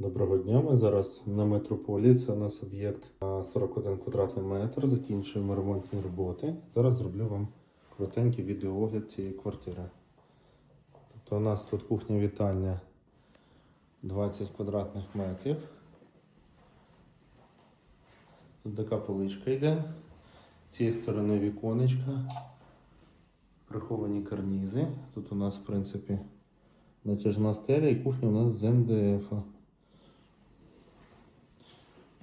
Доброго дня. Ми зараз на метрополі. Це у нас об'єкт 41 квадратний метр. Закінчуємо ремонтні роботи. Зараз зроблю вам коротенький відеоогляд цієї квартири. Тобто у нас тут кухня вітальня 20 квадратних метрів. Тут така поличка йде. З цієї сторони віконечка, приховані карнізи. Тут у нас, в принципі, натяжна стеля і кухня у нас з МДФ.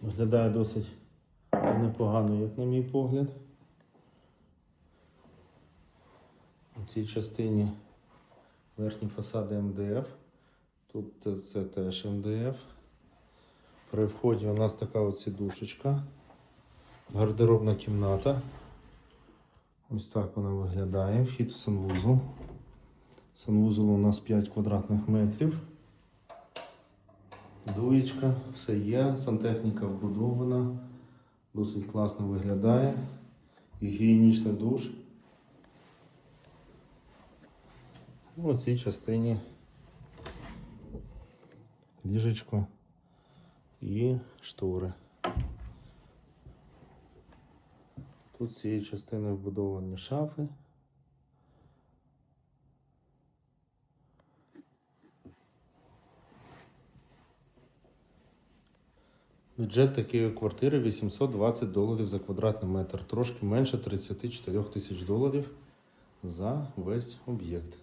Виглядає досить непогано, як на мій погляд. У цій частині верхні фасади МДФ. Тут це теж МДФ. При вході у нас така от сідушечка. Гардеробна кімната. Ось так вона виглядає. Вхід в санвузол. Санвузол у нас 5 квадратних метрів. Дуєчка, все є, сантехніка вбудована, досить класно виглядає. Гігієнічний душ. У цій частині ліжечко і штори. Тут цієї частини вбудовані шафи. Бюджет такої квартири 820 доларів за квадратний метр, трошки менше 34 тисяч доларів за весь об'єкт.